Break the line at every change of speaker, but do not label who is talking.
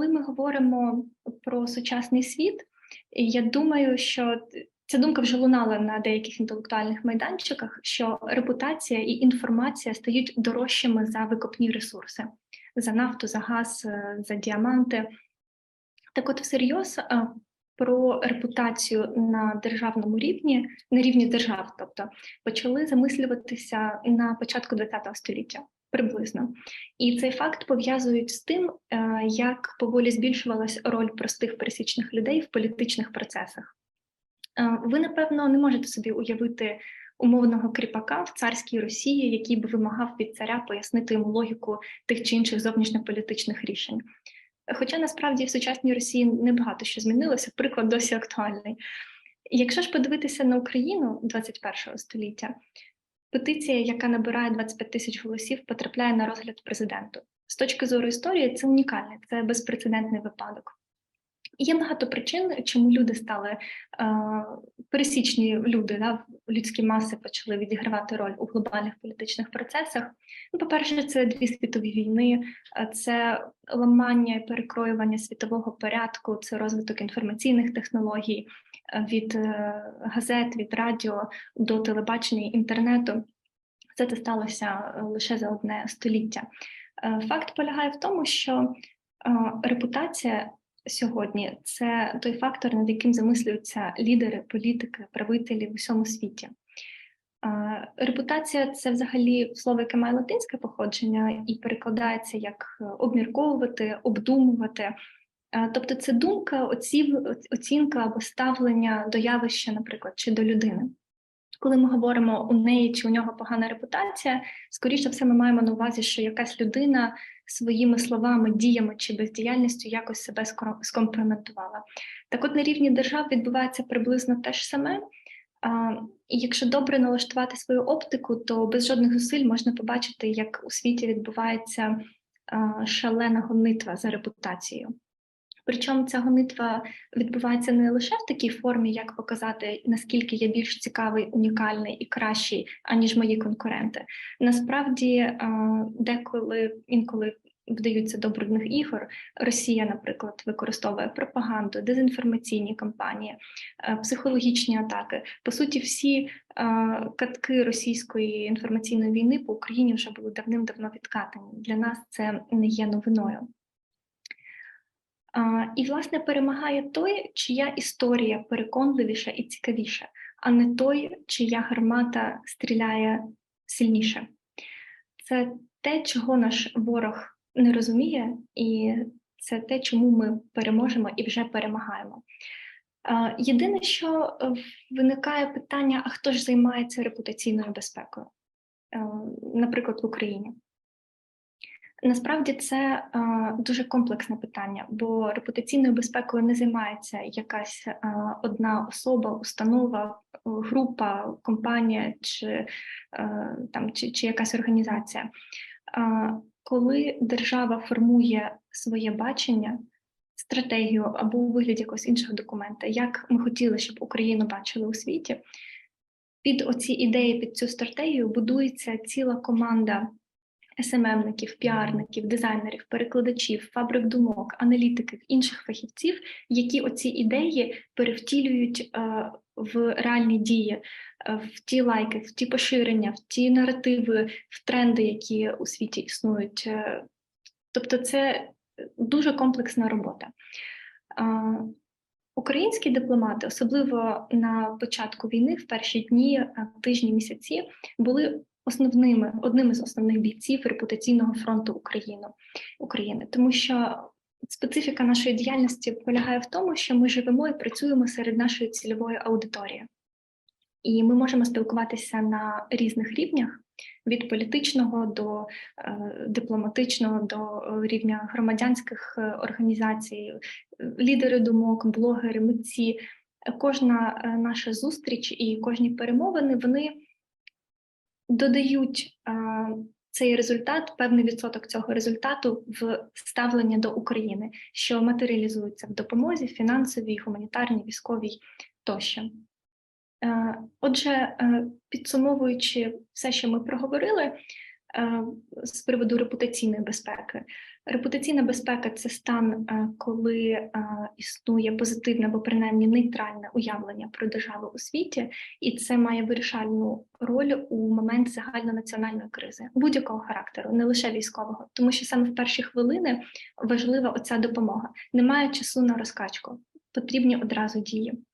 коли ми говоримо про сучасний світ, я думаю, що ця думка вже лунала на деяких інтелектуальних майданчиках, що репутація і інформація стають дорожчими за викопні ресурси, за нафту, за газ, е, за діаманти. Так, от всерйоз е, про репутацію на державному рівні, на рівні держав, тобто почали замислюватися на початку ХХ століття. Приблизно і цей факт пов'язують з тим, е, як поволі збільшувалась роль простих пересічних людей в політичних процесах. Е, ви, напевно, не можете собі уявити умовного кріпака в царській Росії, який би вимагав від царя пояснити йому логіку тих чи інших зовнішньополітичних рішень. Хоча насправді в сучасній Росії небагато що змінилося, приклад досі актуальний. Якщо ж подивитися на Україну 21 століття, петиція, яка набирає 25 тисяч голосів, потрапляє на розгляд президенту. З точки зору історії, це унікальний, це безпрецедентний випадок. Є багато причин, чому люди стали е, пересічні люди, да, людські маси почали відігравати роль у глобальних політичних процесах. Ну, По-перше, це дві світові війни, це ламання і перекроювання світового порядку, це розвиток інформаційних технологій від е, газет, від радіо до телебачення і інтернету. Все це сталося лише за одне століття. Е, факт полягає в тому, що е, репутація сьогодні це той фактор, над яким замислюються лідери, політики, правителі в усьому світі. Репутація це взагалі слово, яке має латинське походження і перекладається як обмірковувати, обдумувати. Тобто це думка, оцінка або ставлення до явища, наприклад, чи до людини коли ми говоримо у неї чи у нього погана репутація, скоріше все, ми маємо на увазі, що якась людина своїми словами, діями чи бездіяльністю якось себе скомпрометувала. Так, от на рівні держав відбувається приблизно те ж саме. І якщо добре налаштувати свою оптику, то без жодних зусиль можна побачити, як у світі відбувається шалена гонитва за репутацією. Причому ця гонитва відбувається не лише в такій формі, як показати, наскільки я більш цікавий, унікальний і кращий, аніж мої конкуренти. Насправді, деколи інколи вдаються до брудних ігор. Росія, наприклад, використовує пропаганду, дезінформаційні кампанії, психологічні атаки. По суті, всі катки російської інформаційної війни по Україні вже були давним-давно відкатані. Для нас це не є новиною. І, власне, перемагає той, чия історія переконливіша і цікавіша, а не той, чия гармата стріляє сильніше. Це те, чого наш ворог не розуміє, і це те, чому ми переможемо і вже перемагаємо. Єдине, що виникає питання: а хто ж займається репутаційною безпекою, наприклад, в Україні? Насправді це е, дуже комплексне питання, бо репутаційною безпекою не займається якась е, одна особа, установа, група, компанія чи е, там чи, чи якась організація. Е, коли держава формує своє бачення, стратегію або у вигляді якогось іншого документа, як ми хотіли, щоб Україну бачили у світі, під оці ідеї, під цю стратегію будується ціла команда. СММників, піарників, дизайнерів, перекладачів, фабрик думок, аналітиків, інших фахівців, які оці ідеї перевтілюють е, в реальні дії, е, в ті лайки, в ті поширення, в ті наративи, в тренди, які у світі існують. Е, тобто, це дуже комплексна робота. Е, Українські дипломати, особливо на початку війни, в перші дні, е, тижні, місяці, були основними одним із основних бійців репутаційного фронту України, України, тому що специфіка нашої діяльності полягає в тому, що ми живемо і працюємо серед нашої цільової аудиторії, і ми можемо спілкуватися на різних рівнях. Від політичного до е, дипломатичного до рівня громадянських е, організацій, лідери думок, блогери, митці. Кожна е, наша зустріч і кожні перемовини вони додають а, цей результат, певний відсоток цього результату в ставлення до України, що матеріалізується в допомозі фінансовій, гуманітарній, військовій тощо. Отже, підсумовуючи все, що ми проговорили з приводу репутаційної безпеки, Репутаційна безпека це стан, е, коли е, існує позитивне або принаймні нейтральне уявлення про державу у світі, і це має вирішальну роль у момент загальнонаціональної кризи будь-якого характеру, не лише військового, тому що саме в перші хвилини важлива оця допомога. Немає часу на розкачку, потрібні одразу дії.